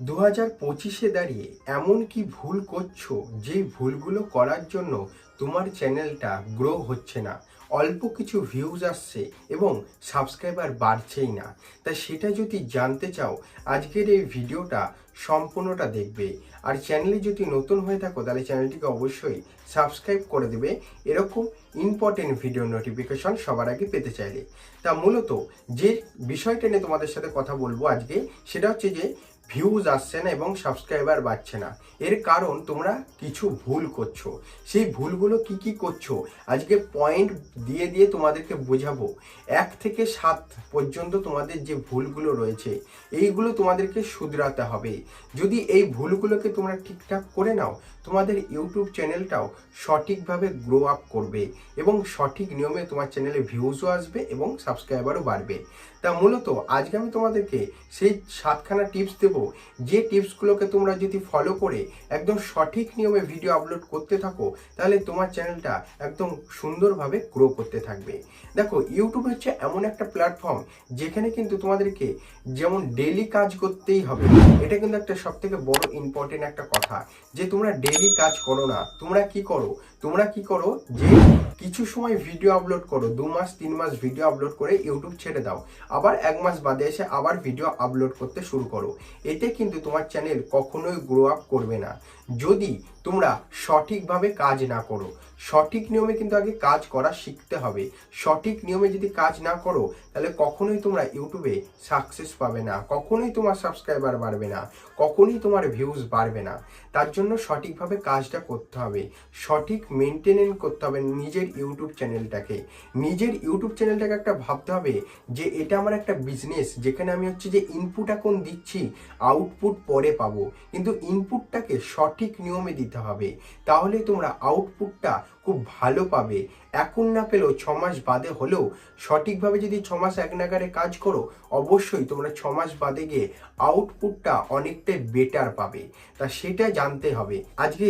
দু হাজার পঁচিশে দাঁড়িয়ে এমন কি ভুল করছ যে ভুলগুলো করার জন্য তোমার চ্যানেলটা গ্রো হচ্ছে না? অল্প কিছু ভিউজ আসছে এবং সাবস্ক্রাইবার বাড়ছেই না। তা সেটা যদি জানতে চাও, আজকের এই ভিডিওটা সম্পূর্ণটা দেখবে। আর চ্যানেলে যদি নতুন হয়ে থাকো, তাহলে চ্যানেলটিকে অবশ্যই সাবস্ক্রাইব করে দেবে। এরকম ইম্পর্টেন্ট ভিডিও নোটিফিকেশন সবার আগে পেতে চাইলে। তা মূলত যে বিষয়টা নিয়ে তোমাদের সাথে কথা বলব আজকে, সেটা হচ্ছে যে ভিউজ আসছে না এবং সাবস্ক্রাইবার বাড়ছে না। এর কারণ তোমরা কিছু ভুল করছ। সেই ভুলগুলো কি কি করছ? আজকে পয়েন্ট দিয়ে দিয়ে তোমাদেরকে বোঝাবো। এক থেকে সাত পর্যন্ত তোমাদের যে ভুলগুলো রয়েছে, এইগুলো তোমাদেরকে শুধরাতে হবে। যদি এই ভুলগুলোকে তোমরা ঠিকঠাক করে নাও, তোমাদের ইউটিউব চ্যানেলটাও সঠিকভাবে গ্রো আপ করবে এবং সঠিক নিয়মে তোমার চ্যানেলে ভিউজও আসবে এবং সাবস্ক্রাইবারও বাড়বে। তা মূলত আজকে আমি তোমাদেরকে সেই সাতখানা টিপস দেব। যে টিপসগুলোকে তোমরা যদি ফলো করে একদম সঠিক নিয়মে ভিডিও আপলোড করতে থাকো, তাহলে তোমার চ্যানেলটা একদম সুন্দরভাবে গ্রো করতে থাকবে। দেখো ইউটিউব হচ্ছে এমন একটা প্ল্যাটফর্ম যেখানে কিন্তু তোমাদেরকে যেমন ডেলি কাজ করতেই হবে। এটা কিন্তু একটা সব থেকে বড় ইম্পর্টেন্ট একটা কথা যে, তোমরা ডেলি কাজ করো না। তোমরা কি করো? তোমরা কি করো যে, কিছু সময় ভিডিও আপলোড করো। দু মাস, তিন মাস ভিডিও আপলোড করে ইউটিউব ছেড়ে দাও। আবার এক মাস বাদে এসে আবার ভিডিও আপলোড করতে শুরু করো। এতে কিন্তু তোমার চ্যানেল কখনোই গ্রো আপ করবে না। যদি তোমরা সঠিকভাবে কাজ না করো, সঠিক নিয়মে কিন্তু আগে কাজ করা শিখতে হবে। সঠিক নিয়মে যদি কাজ না করো, তাহলে কখনোই তোমরা ইউটিউবে সাকসেস পাবে না, কখনোই তোমার সাবস্ক্রাইবার বাড়বে না, কখনোই তোমার ভিউজ বাড়বে না। তার জন্য সঠিকভাবে কাজটা করতে হবে। সঠিক মেনটেনেন্স করতে হবে নিজের ইউটিউব চ্যানেলটাকে। নিজের ইউটিউব চ্যানেলটাকে একটা ভাবতে হবে যে এটা আমার একটা বিজনেস যেখানে আমি হচ্ছে যে ইনপুট এখন দিচ্ছি আউটপুট পরে পাবো। কিন্তু ইনপুটটাকে সঠিক নিয়মে দিতে হবে। তাহলে তোমরা আউটপুটটা খুব ভালো পাবে। এখন না পেলেও ছ মাস বাদে হলেও সঠিকভাবে যদি ছ মাস এক নাগারে কাজ করো, অবশ্যই তোমরা ছ মাস বাদে গিয়ে আউটপুটটা অনেকটাই বেটার পাবে। তা সেটা জানতে হবে। আজকে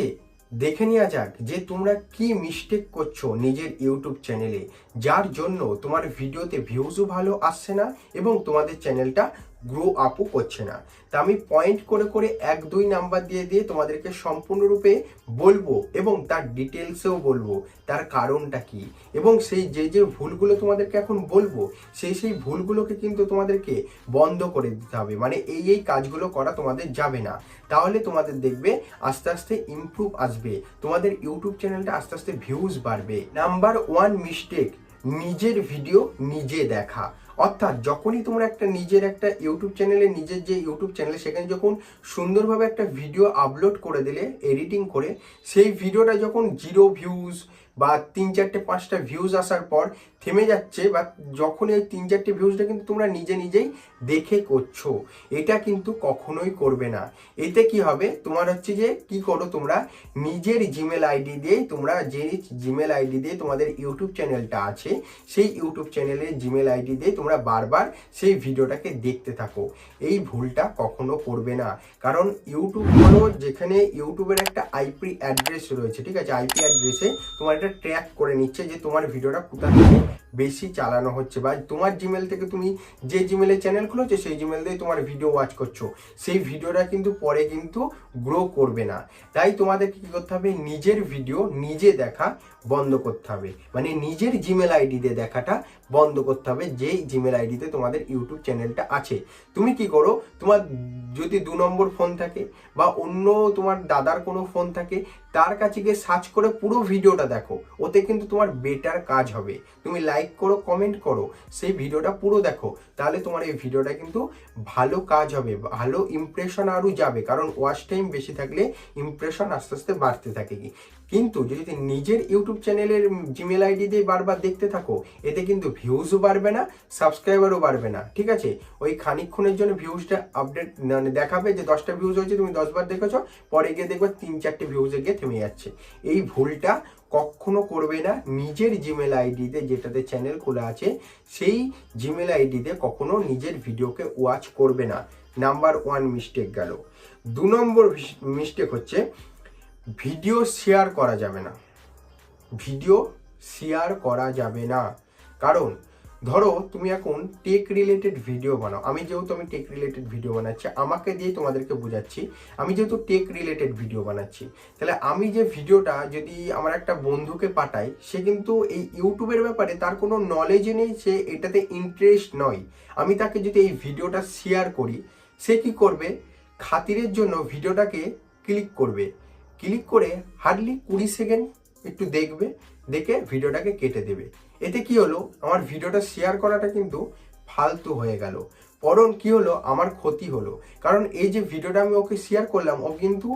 দেখে নেওয়া যাক যে তোমরা কি মিস্টেক করছ নিজের ইউটিউব চ্যানেলে যার জন্য তোমার ভিডিওতে ভিউজও ভালো আসছে না এবং তোমাদের চ্যানেলটা গ্রো আপও করছে না। তা আমি পয়েন্ট করে করে এক, দুই নাম্বার দিয়ে দিয়ে তোমাদেরকে সম্পূর্ণরূপে বলব এবং তার ডিটেলসেও বলব, তার কারণটা কি? এবং সেই যে যে ভুলগুলো তোমাদেরকে এখন বলব, সেই সেই ভুলগুলোকে কিন্তু তোমাদেরকে বন্ধ করে দিতে হবে। মানে এই এই কাজগুলো করা তোমাদের যাবে না। তাহলে তোমাদের দেখবে আস্তে আস্তে ইমপ্রুভ আসবে। তোমাদের ইউটিউব চ্যানেলটা আস্তে আস্তে ভিউজ বাড়বে। নাম্বার ওয়ান মিস্টেক নিজের ভিডিও নিজে দেখা। অর্থাৎ যখনই তোমরা একটা নিজের একটা ইউটিউব চ্যানেলে নিজের যে ইউটিউব চ্যানেলে সেখানে যখন সুন্দরভাবে একটা ভিডিও আপলোড করে দিলে এডিটিং করে, সেই ভিডিওটা যখন জিরো ভিউজ বা তিন চারটে, পাঁচটা ভিউজ আসার পর থেমে যাচ্ছে বা যখন এই তিন চারটে ভিউজটা কিন্তু তোমরা নিজে নিজেই দেখে করছ, এটা কিন্তু কখনোই করবে না। এতে কি হবে? তোমার হচ্ছে যে কি করো তোমরা? নিজের জিমেল আইডি দিয়ে তোমরা যে জিমেল আইডি দিয়ে তোমাদের ইউটিউব চ্যানেলটা আছে, সেই ইউটিউব চ্যানেলের জিমেল আইডি দিয়ে তোমরা বারবার সেই ভিডিওটাকে দেখতে থাকো। এই ভুলটা কখনো করবে না। কারণ ইউটিউব হলো যেখানে ইউটিউবের একটা আইপি অ্যাড্রেস রয়েছে, ঠিক আছে? আইপি অ্যাড্রেসে তোমার এটা ট্র্যাক করে নিচ্ছে যে তোমার ভিডিওটা কোথা থেকে বেশি চালানো হচ্ছে বা তোমার জিমেল থেকে তুমি যে জিমেলের চ্যানেল খুলেছো, সেই জিমেল দিয়ে তোমার ভিডিও ওয়াচ করছ। সেই ভিডিওটা কিন্তু পরে কিন্তু গ্রো করবে না। তাই তোমাদেরকে কী করতে হবে? নিজের ভিডিও নিজে দেখা বন্ধ করতে হবে। মানে নিজের জিমেল আইডি দিয়ে দেখাটা বন্ধ করতে হবে যেই জিমেল আইডিতে তোমাদের ইউটিউব চ্যানেলটা আছে। তুমি কি করো, তোমার যদি দু নম্বর ফোন থাকে বা অন্য তোমার দাদার কোনো ফোন থাকে, তার কাছে গিয়ে সার্চ করে পুরো ভিডিওটা দেখো। ওতে কিন্তু তোমার বেটার কাজ হবে। তুমি লাইক করো কমেন্ট করো, সেই ভিডিওটা পুরো দেখো। তাহলে তোমার এই ভিডিওটা কিন্তু ভালো কাজ হবে, ভালো ইমপ্রেশন আরও যাবে। কারণ ওয়াচ টাইম বেশি থাকলে ইমপ্রেশন আস্তে আস্তে বাড়তে থাকে। কি কিন্তু যদি নিজের ইউটিউব চ্যানেলের জিমেল আইডি দিয়ে বারবার দেখতে থাকো, এতে কিন্তু ভিউজও বাড়বে না সাবস্ক্রাইবারও বাড়বে না, ঠিক আছে? ওই খানিকক্ষণের জন্য ভিউজটা আপডেট মানে দেখাবে যে দশটা ভিউজ হয়েছে, তুমি দশবার দেখেছ, পরে গিয়ে দেখবে তিন চারটে ভিউজে গিয়ে থেমে যাচ্ছে। এই ভুলটা কখনো করবে না নিজের জিমেল আইডিতে যেটাতে চ্যানেল খোলা আছে, সেই জিমেল আইডিতে কখনো নিজের ভিডিওকে ওয়াচ করবে না। নাম্বার ওয়ান মিস্টেক গেল। দু নম্বর মিস্টেক হচ্ছে ভিডিও শেয়ার করা যাবে না। ভিডিও শেয়ার করা যাবে না। কারণ, ধরো তুমি এখন টেক রিলেটেড ভিডিও বানাও। আমি যেহেতু আমি টেক রিলেটেড ভিডিও বানাচ্ছি, আমাকে দিয়ে তোমাদেরকে বোঝাচ্ছি, আমি যেহেতু টেক রিলেটেড ভিডিও বানাচ্ছি, তাহলে আমি যে ভিডিওটা যদি আমার একটা বন্ধুকে পাঠাই, সে কিন্তু এই ইউটিউবের ব্যাপারে তার কোনো নলেজই নেই, সে এটাতে ইন্টারেস্ট নয়। আমি তাকে যদি এই ভিডিওটা শেয়ার করি, সে কি করবে? খাতিরের জন্য ভিডিওটাকে ক্লিক করবে। ক্লিক করে হার্ডলি কুড়ি সেকেন্ড একটু দেখবে, দেখে ভিডিওটাকে কেটে দেবে। এতে কি হলো? আমার ভিডিওটা শেয়ার করাটা কিন্তু ফালতু হয়ে গেল। বরং কি হলো? আমার ক্ষতি হলো। কারণ এই যে ভিডিওটা আমি ওকে শেয়ার করলাম, ও কিন্তু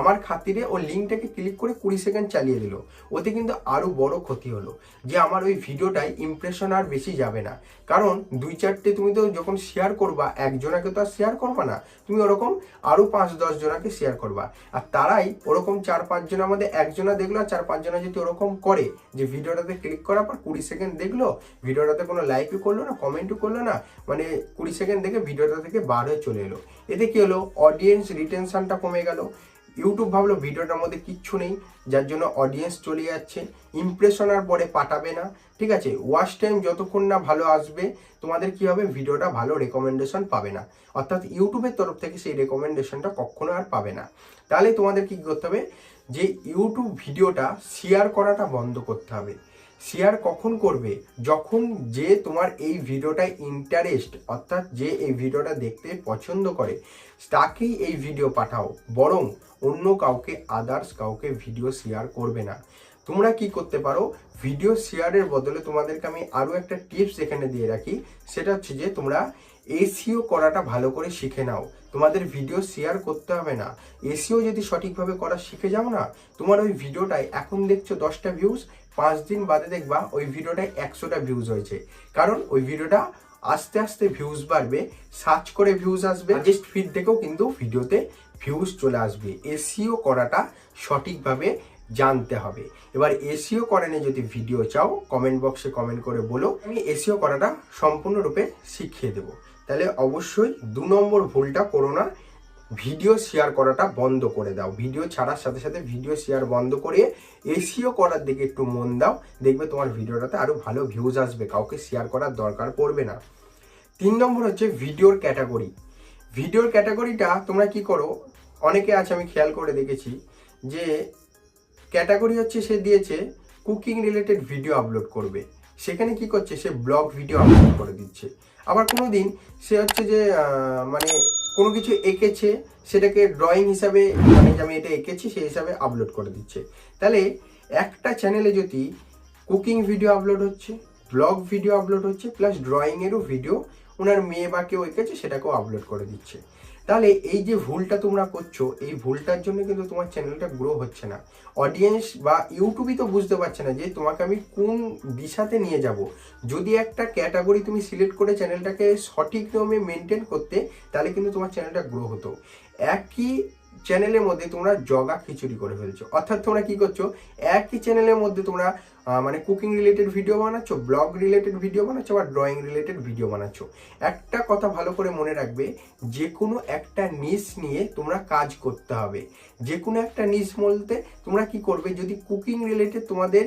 আমার খাতিরে ও লিঙ্কটাকে ক্লিক করে কুড়ি সেকেন্ড চালিয়ে দিল। ওতে কিন্তু আরও বড় ক্ষতি হলো যে আমার ওই ভিডিওটায় ইমপ্রেশন আর বেশি যাবে না। কারণ দুই চারটে তুমি তো যখন শেয়ার করবা, একজনাকে তো আর শেয়ার করবা না। তুমি ওরকম আরও পাঁচ, দশ জনাকে শেয়ার করবা। আর তারাই ওরকম চার পাঁচজনের মধ্যে একজনা দেখল আর চার পাঁচজনা যদি ওরকম করে যে ভিডিওটাতে ক্লিক করার পর কুড়ি সেকেন্ড দেখল ভিডিওটাতে কোনো লাইকও করল না কমেন্টও করল না মানে কুড়ি সেকেন্ড দেখে ভিডিওটা থেকে বার হয়ে চলে এলো। এতে কি হলো? অডিয়েন্স রিটেনশনটা কমে গেল। ইউটিউব ভাবলো ভিডিওটার মধ্যে কিচ্ছু নেই, যার জন্য অডিয়েন্স চলে যাচ্ছে। ইমপ্রেশন আর পরে পাঠাবে না, ঠিক আছে? ওয়াচ টাইম যতক্ষণ না ভালো আসবে, তোমাদের কি হবে? ভিডিওটা ভালো রেকমেন্ডেশন পাবে না। অর্থাৎ ইউটিউবের তরফ থেকে সেই রেকমেন্ডেশনটা কখনো আর পাবে না। তাহলে তোমাদের কি করতে হবে? যে ইউটিউব ভিডিওটা শেয়ার করাটা বন্ধ করতে হবে। শেয়ার কখন করবে? যখন যে তোমার এই ভিডিওটায় ইন্টারেস্ট অর্থাৎ যে এই ভিডিওটা দেখতে পছন্দ করে, তাকেই এই ভিডিও পাঠাও। বরং অন্য কাউকে আদার্স কাউকে ভিডিও শেয়ার করবে না। তোমরা কি করতে পারো? ভিডিও শেয়ারের বদলে তোমাদেরকে আমি আরও একটা টিপস এখানে দিয়ে রাখি। সেটা হচ্ছে যে, তোমরা এসিও করাটা ভালো করে শিখে নাও। তোমাদের ভিডিও শেয়ার করতে হবে না। এসিও যদি সঠিকভাবে করা শিখে যাও না, তোমার ওই ভিডিওটায় এখন দেখছ দশটা ভিউজ পাঁচ দিন বাদে দেখবা ওই ভিডিওটায় একশোটা ভিউজ হয়েছে। কারণ ওই ভিডিওটা আস্তে আস্তে ভিউজ বাড়বে সার্চ করে ভিউজ আসবে জাস্ট ফিড থেকেও কিন্তু ভিডিওতে ভিউজ চলে আসবে। এসিও করাটা সঠিকভাবে জানতে হবে। এবার এসিও করেনে যদি ভিডিও চাও কমেন্ট বক্সে কমেন্ট করে বলো, আমি এসিও করাটা সম্পূর্ণরূপে শিখিয়ে দেবো। তাহলে অবশ্যই দু নম্বর ভুলটা করো না ভিডিও শেয়ার করাটা বন্ধ করে দাও। ভিডিও ছাড়ার সাথে সাথে ভিডিও শেয়ার বন্ধ করে এসিও করার দিকে একটু মন দাও। দেখবে তোমার ভিডিওটাতে আরও ভালো ভিউজ আসবে। কাউকে শেয়ার করার দরকার পড়বে না। তিন নম্বর হচ্ছে ভিডিওর ক্যাটাগরি ভিডিওর ক্যাটাগরিটা তোমরা কি করো? অনেকে আছে, আমি খেয়াল করে দেখেছি, যে ক্যাটাগরি হচ্ছে সে দিয়েছে কুকিং রিলেটেড ভিডিও আপলোড করবে। সেখানে কি করছে? সে ব্লগ ভিডিও আপলোড করে দিচ্ছে। আবার কোনো দিন সে হচ্ছে যে মানে কোনো কিছু এঁকেছে, সেটাকে ড্রয়িং হিসাবে মানে আমি এটা এঁকেছি, সেই হিসাবে আপলোড করে দিচ্ছে। তাহলে একটা চ্যানেলে যদি কুকিং ভিডিও আপলোড হচ্ছে ব্লগ ভিডিও আপলোড হচ্ছে প্লাস ড্রয়িংয়েরও ভিডিও ওনার মেয়ে বা কেউ এঁকেছে, সেটাকেও আপলোড করে দিচ্ছে। তাহলে এই যে ভুলটা তোমরা করছ, এই ভুলটার জন্য কিন্তু তোমার চ্যানেলটা গ্রো হচ্ছে না। অডিয়েন্স বা ইউটিউবই তো বুঝতে পারছে না যে তোমাকে আমি কোন দিশাতে নিয়ে যাব। যদি একটা ক্যাটাগরি তুমি সিলেক্ট করে চ্যানেলটাকে সঠিক নিয়মে মেনটেন করতে, তাহলে কিন্তু তোমার চ্যানেলটা গ্রো হতো। একই চ্যানেলের মধ্যে তোমরা জগা খিচুড়ি করে ফেলছো। অর্থাৎ তোমরা কি করছ? একই চ্যানেলের মধ্যে তোমরা মানে কুকিং রিলেটেড ভিডিও বানাচ্ছ ব্লগ রিলেটেড ভিডিও বানাচ্ছ বা ড্রয়িং রিলেটেড ভিডিও বানাচ্ছ। একটা কথা ভালো করে মনে রাখবে, যে কোনো একটা নিস নিয়ে তোমরা কাজ করতে হবে। যে কোনো একটা নিশ বলতে তোমরা কি করবে, যদি কুকিং রিলেটেড তোমাদের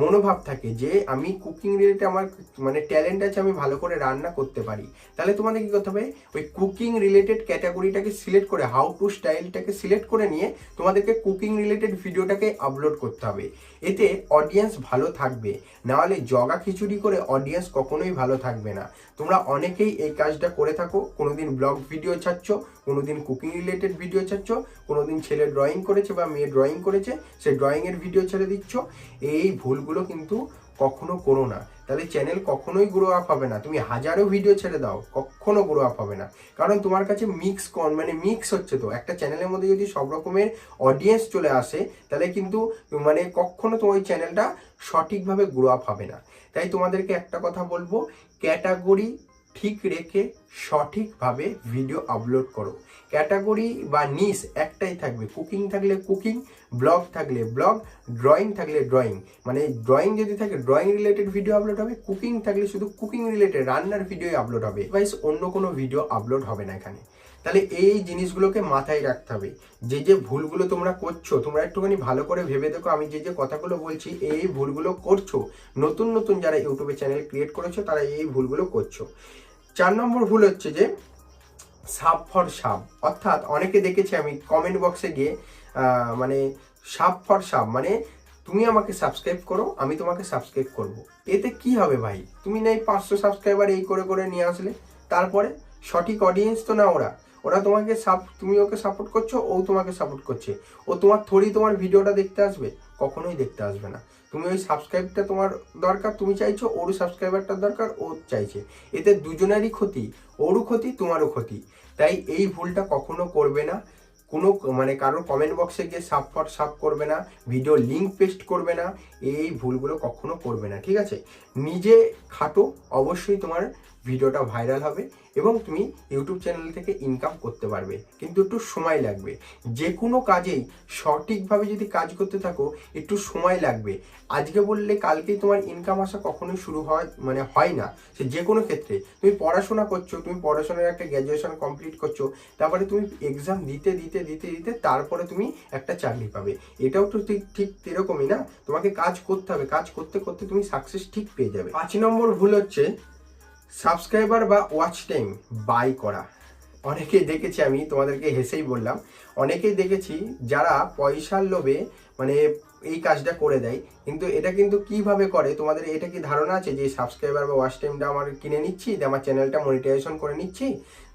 মনোভাব থাকে যে আমি কুকিং রিলেটেড আমার মানে ট্যালেন্ট আছে, আমি ভালো করে রান্না করতে পারি, তাহলে তোমাদের কি করতে হবে? ওই কুকিং রিলেটেড ক্যাটাগরিটাকে সিলেক্ট করে হাউ টু স্টাইলটাকে সিলেক্ট করে নিয়ে তোমাদেরকে কুকিং রিলেটেড ভিডিওটাকে আপলোড করতে হবে। এতে অডিয়েন্স ভালো থাকবে। নাহলে জগা খিচুড়ি করে অডিয়েন্স কখনোই ভালো থাকবে না। তোমরা অনেকেই এই কাজটা করে থাকো, কোনোদিন ব্লগ ভিডিও ছাড়ছ, কোনোদিন কুকিং রিলেটেড ভিডিও ছাড়ছ, কোনোদিন ছেলে ড্রয়িং করেছে বা মেয়ে ড্রয়িং করেছে, সে ড্রয়িংয়ের ভিডিও ছেড়ে দিচ্ছ। এই ভুলগুলো কিন্তু কখনো করো না। তাহলে চ্যানেল কখনোই গ্রো আপ হবে না। তুমি হাজারো ভিডিও ছেড়ে দাও, কখনো গ্রো আপ হবে না। কারণ তোমার কাছে মিক্স কন মানে মিক্স হচ্ছে তো। একটা চ্যানেলের মধ্যে যদি সব রকমের অডিয়েন্স চলে আসে, তাহলে কিন্তু মানে কখনো তোমার ওই চ্যানেলটা সঠিকভাবে গ্রো আপ হবে না। তাই তোমাদেরকে একটা কথা বলব ক্যাটাগরি ঠিক রেখে সঠিকভাবে ভিডিও আপলোড করো। ক্যাটাগরি বা নিস একটাই থাকবে। কুকিং থাকলে কুকিং ব্লগ থাকলে ব্লগ ড্রয়িং থাকলে ড্রয়িং মানে ড্রয়িং যদি থাকে ড্রয়িং রিলেটেড ভিডিও আপলোড হবে কুকিং থাকলে শুধু কুকিং রিলেটেড রান্নার ভিডিও আপলোড হবে। বাইস অন্য কোনো ভিডিও আপলোড হবে না এখানে। তাহলে এই জিনিসগুলোকে মাথায় রাখতে হবে। যে যে ভুলগুলো তোমরা করছ, তোমরা একটুখানি ভালো করে ভেবে দেখো, আমি যে যে কথাগুলো বলছি, এই ভুলগুলো করছ। নতুন নতুন যারা ইউটিউবে চ্যানেল ক্রিয়েট করেছ, তারা এই ভুলগুলো করছ। চার নম্বর ভুল হচ্ছে যে, সাপ ফর সাপ। অর্থাৎ অনেকে দেখেছি আমি কমেন্ট বক্সে গিয়ে মানে সাপ ফর সাপ মানে তুমি আমাকে সাবস্ক্রাইব করো, আমি তোমাকে সাবস্ক্রাইব করব। এতে কি হবে ভাই? তুমি নেই পাঁচশো সাবস্ক্রাইবার এই করে করে নিয়ে আসলে? তারপরে সঠিক অডিয়েন্স তো না ওরা। ওরা তোমাকে সাপ তুমি ওকে সাপোর্ট করছ, ও তোমাকে সাপোর্ট করছে। ও তোমার থোড়ি তোমার ভিডিওটা দেখতে আসবে, কখনোই দেখতে আসবে না। তুমি ওই সাবস্ক্রাইবটা তোমার দরকার, তুমি চাইছো ওরও সাবস্ক্রাইবারটার দরকার, ও চাইছে। এতে দুজনেরই ক্ষতি, ওরও ক্ষতি, তোমারও ক্ষতি। তাই এই ভুলটা কখনো করবে না। কোনো মানে কারোর কমেন্ট বক্সে গিয়ে সাপ ফর সাপ করবে না ভিডিও লিঙ্ক পেস্ট করবে না, এই ভুলগুলো কখনো করবে না, ঠিক আছে? নিজে খাটো, অবশ্যই তোমার ভিডিওটা ভাইরাল হবে এবং তুমি ইউটিউব চ্যানেল থেকে ইনকাম করতে পারবে। কিন্তু একটু সময় লাগবে। যে কোনো কাজেই সঠিকভাবে যদি কাজ করতে থাকো, একটু সময় লাগবে। আজকে বললে কালকেই তোমার ইনকাম আসা কখনোই শুরু হয় মানে হয় না। সে যে কোনো ক্ষেত্রে। তুমি পড়াশোনা করছ, তুমি পড়াশোনার একটা গ্র্যাজুয়েশন কমপ্লিট করছ, তারপরে তুমি এক্সাম দিতে দিতে দিতে দিতে তারপরে তুমি একটা চাকরি পাবে। এটাও তো ঠিক ঠিক এরকমই না? তোমাকে কাজ করতে হবে। কাজ করতে করতে তুমি সাকসেস ঠিক পেয়ে যাবে। পাঁচ নম্বর ভুল হচ্ছে সাবস্ক্রাইবার বা ওয়াচ টাইম বাই করা। অনেকেই দেখেছি আমি, তোমাদেরকে হেসেই বললাম। অনেকেই দেখেছি যারা পয়সার লোভে মানে এই কাজটা করে দেয়, কিন্তু এটা কিন্তু কীভাবে করে? তোমাদের এটা কি ধারণা আছে যে সাবস্ক্রাইবার বা ওয়াচ টাইমটা আমার কিনে নিচ্ছি দিয়ে আমার চ্যানেলটা মনিটাইজেশন করে নিচ্ছি?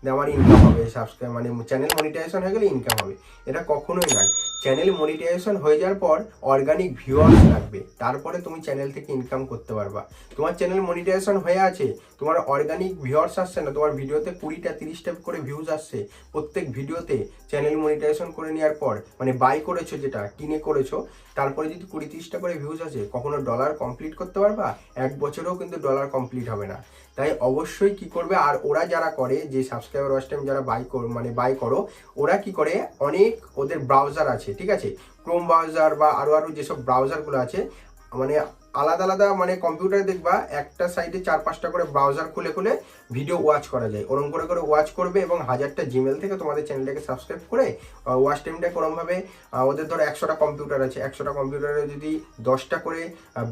দিয়ে আমার ইনকাম হবে সাবস্ক্রাইব মানে চ্যানেল মনিটাইজেশন হয়ে গেলে ইনকাম হবে। এটা কখনোই নয়। চ্যানেল মনিটাইজেশন হয়ে যাওয়ার পর অর্গানিক ভিউয়ার্স লাগবে। তারপরে তুমি চ্যানেল থেকে ইনকাম করতে পারবা। তোমার চ্যানেল মনিটাইজেশন হয়ে আছে, তোমার অর্গানিক ভিউয়ার্স আসছে না, তোমার ভিডিওতে কুড়িটা, তিরিশটা করে ভিউজ আসছে, প্রত্যেক ভিডিওতে চ্যানেল মনিটাইজেশন করে নেওয়ার পর মানে বাই করেছ যেটা, কিনে করেছ, তারপরে যদি কুড়ি, তিরিশটা করে ভিউজ আছে কখনো ডলার কমপ্লিট করতে পারবা? এক বছরেও কিন্তু ডলার কমপ্লিট হবে না। তাই অবশ্যই কি করবে? আর ওরা যারা করে, যে সাবস্ক্রাইবার ওয়াচ টাইম যারা বাই কর মানে বাই করো, ওরা কি করে? অনেক ওদের ব্রাউজার আছে, ঠিক আছে? ক্রোম ব্রাউজার বা আরও আরও যেসব ব্রাউজারগুলো আছে মানে আলাদা আলাদা মানে কম্পিউটারে দেখবা, একটা সাইডে চার পাঁচটা করে ব্রাউজার খুলে খুলে ভিডিও ওয়াচ করা যায়। ওরম করে করে ওয়াচ করবে এবং হাজারটা জিমেল থেকে তোমাদের চ্যানেলটাকে সাবস্ক্রাইব করে ওয়াচ টাইমটা কোরমভাবে ওদের ধরো একশোটা কম্পিউটার আছে। একশোটা কম্পিউটারে যদি দশটা করে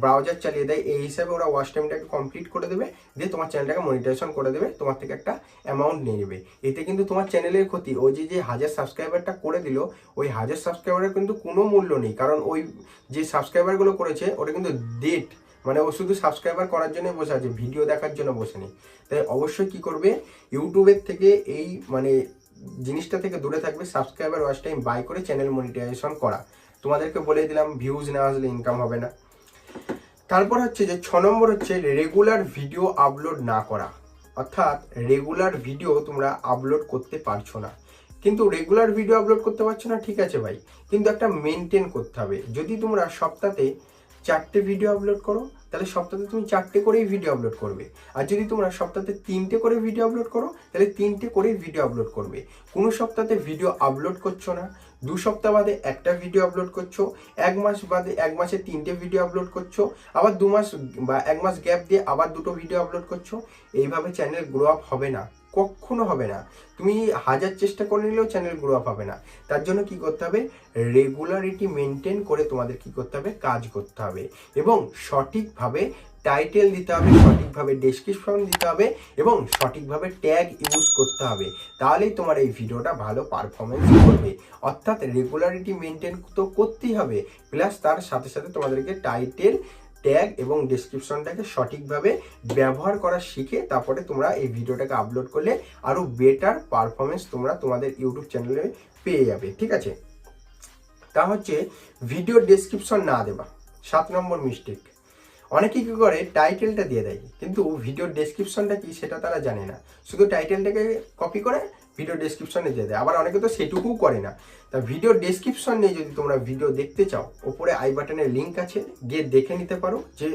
ব্রাউজার চালিয়ে দেয়, এই হিসাবে ওরা ওয়াচ টাইমটাকে কমপ্লিট করে দেবে, দিয়ে তোমার চ্যানেলটাকে মনিটাইজেশন করে দেবে, তোমার থেকে একটা অ্যামাউন্ট নিয়ে নেবে। এতে কিন্তু তোমার চ্যানেলের ক্ষতি। ওই যে যে হাজার সাবস্ক্রাইবারটা করে দিল, ওই হাজার সাবস্ক্রাইবারের কিন্তু কোনো মূল্য নেই। কারণ ওই যে সাবস্ক্রাইবারগুলো করেছে ওটা কিন্তু ডেট মানে ও শুধু সাবস্ক্রাইবার করার জন্য বসে আছে ভিডিও দেখার জন্য বসে নেই। তাই অবশ্যই কি করবে ইউটিউবের থেকে এই মানে জিনিসটা থেকে দূরে থাকবে সাবস্ক্রাইবার ওয়াচ টাইম বাই করে চ্যানেল মনিটাইজেশন করা। তোমাদেরকে বলে দিলাম ভিউজ না আসলে ইনকাম হবে না। তারপর হচ্ছে যে ছ নম্বর হচ্ছে রেগুলার ভিডিও আপলোড না করা। অর্থাৎ রেগুলার ভিডিও তোমরা আপলোড করতে পারছ না। কিন্তু রেগুলার ভিডিও আপলোড করতে পারছ না, ঠিক আছে ভাই। কিন্তু একটা মেনটেন করতে হবে। যদি তোমরা সপ্তাহে চারটে ভিডিও আপলোড করো, তাহলে সপ্তাহে তুমি চারটে করেই ভিডিও আপলোড করবে। আর যদি তোমরা সপ্তাহে তিনটে করে ভিডিও আপলোড করো, তাহলে তিনটে করেই ভিডিও আপলোড করবে। কোনো সপ্তাহে ভিডিও আপলোড করছ না। দু সপ্তাহ বাদে একটা ভিডিও আপলোড করছ, এক মাস বাদে এক মাসে তিনটে ভিডিও আপলোড করছ, আবার দু মাস বা এক মাস গ্যাপ দিয়ে আবার দুটো ভিডিও আপলোড করছ। এইভাবে চ্যানেল গ্রো আপ হবে না। কখনো হবে না। তুমি হাজার চেষ্টা করে নিলেও চ্যানেল গ্রো আপ হবে না। তার জন্য কি করতে হবে? রেগুলারিটি মেনটেন করে তোমাদের কি করতে হবে? কাজ করতে হবে। এবং সঠিকভাবে টাইটেল দিতে হবে, সঠিকভাবে ডেসক্রিপশন দিতে হবে এবং সঠিকভাবে ট্যাগ ইউজ করতে হবে। তাহলেই তোমার এই ভিডিওটা ভালো পারফরমেন্স করবে। অর্থাৎ রেগুলারিটি মেনটেন তো করতেই হবে। প্লাস তার সাথে সাথে তোমাদেরকে টাইটেল ট্যাগ এবং ডেসক্রিপশনটাকে সঠিকভাবে ব্যবহার করা শিখে তারপরে তোমরা এই ভিডিওটাকে আপলোড করলে আরও বেটার পারফরমেন্স তোমরা তোমাদের ইউটিউব চ্যানেলে পেয়ে যাবে, ঠিক আছে? তা হচ্ছে ভিডিও ডেসক্রিপশন না দেবা সাত নম্বর মিস্টেক অনেকে কী করে টাইটেলটা দিয়ে দেয়, কিন্তু ভিডিও ডেসক্রিপশনটা কি সেটা তারা জানে না। শুধু টাইটেলটাকে কপি করে ভিডিও ডেসক্রিপশনে দিয়ে দেয়। আবার অনেকে তো সেটুকুও করে না। তা ভিডিও ডেসক্রিপশন যদি তোমরা ভিডিও দেখতে চাও, ওপরে আই বাটনের লিঙ্ক আছে, গিয়ে দেখে নিতে পারো যে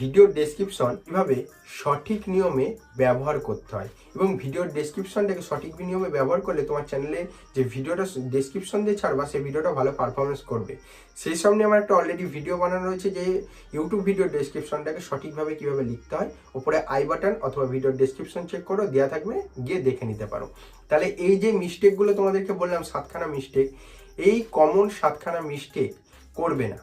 ভিডিও ডেসক্রিপশন কীভাবে সঠিক নিয়মে ব্যবহার করতে হয়। এবং ভিডিওর ডেসক্রিপশনটাকে সঠিক নিয়মে ব্যবহার করলে তোমার চ্যানেলে যে ভিডিওটা ডেসক্রিপশন দিয়ে ছাড়বা, সেই ভিডিওটা ভালো পারফরমেন্স করবে। সেই সামনে আমার একটা অলরেডি ভিডিও বানানো রয়েছে যে ইউটিউব ভিডিও ডেসক্রিপশনটাকে সঠিকভাবে কীভাবে লিখতে হয়। ওপরে আই বাটন অথবা ভিডিও ডেসক্রিপশন চেক করো দেওয়া থাকবে, গিয়ে দেখে নিতে পারো। তাহলে এই যে মিস্টেকগুলো তোমাদেরকে বললাম, সাতখানা মিস্টেক এই কমন সাতখানা মিস্টেক করবে না।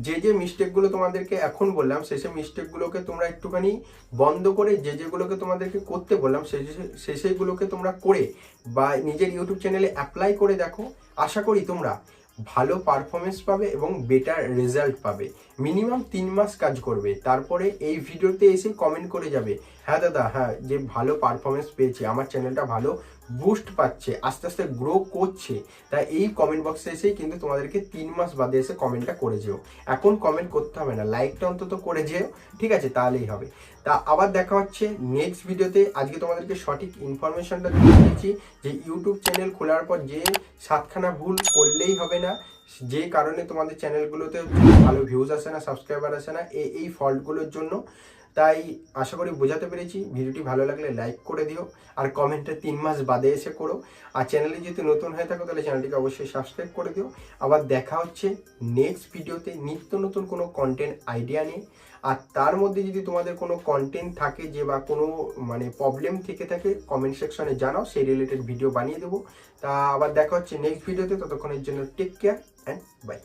যে যে মিস্টেকগুলো তোমাদেরকে এখন বললাম, সেই সেই মিস্টেকগুলোকে তোমরা একটুখানি বন্ধ করে যে যেগুলোকে তোমাদেরকে করতে বললাম, সেই সেই- সেই সেইগুলোকে তোমরা করে বা নিজের ইউটিউব চ্যানেলে অ্যাপ্লাই করে দেখো। আশা করি তোমরা ভালো পারফরমেন্স পাবে এবং বেটার রেজাল্ট পাবে। মিনিমাম তিন মাস কাজ করবে। তারপরে এই ভিডিওতে এসে কমেন্ট করে যাবে হ্যাঁ দাদা হ্যাঁ যে ভালো পারফরমেন্স পেয়েছি, আমার চ্যানেলটা ভালো বুস্ট পাচ্ছে, আস্তে আস্তে গ্রো করছে, তাই এই কমেন্ট বক্সে এসেই কিন্তু তোমাদেরকে তিন মাস বাদে এসে কমেন্টটা করে যেও। এখন কমেন্ট করতে হবে না লাইকটা অন্তত করে যেও, ঠিক আছে? তাহলেই হবে। তা আবার দেখা হচ্ছে নেক্সট ভিডিওতে আজকে তোমাদেরকে সঠিক ইনফরমেশনটা দিয়ে দিয়েছি যে ইউটিউব চ্যানেল খোলার পর যে সাতখানা ভুল করলেই হবে না, যে কারণে তোমাদের চ্যানেলগুলোতে ভালো ভিউজ আসে না সাবস্ক্রাইবার আসে না এই এই ফল্টগুলোর জন্য। তাই আশা করি বোঝাতে পেরেছি। ভিডিওটি ভালো লাগলে লাইক করে দিও আর কমেন্টে তিন মাস বাদে এসে করো। আর চ্যানেলে যদি নতুন হয়ে থাকো তাহলে চ্যানেলটিকে অবশ্যই সাবস্ক্রাইব করে দিও। আবার দেখা হচ্ছে নেক্সট ভিডিওতে নিত্য নতুন কোনো কন্টেন্ট আইডিয়া নিয়ে। আর তার মধ্যে যদি তোমাদের কোনো কন্টেন্ট থাকে যে বা কোনো মানে প্রবলেম থেকে থাকে কমেন্ট সেকশনে জানাও, সেই রিলেটেড ভিডিও বানিয়ে দেবো। তা আবার দেখা হচ্ছে নেক্সট ভিডিওতে ততক্ষণের জন্য টেক কেয়ার অ্যান্ড বাই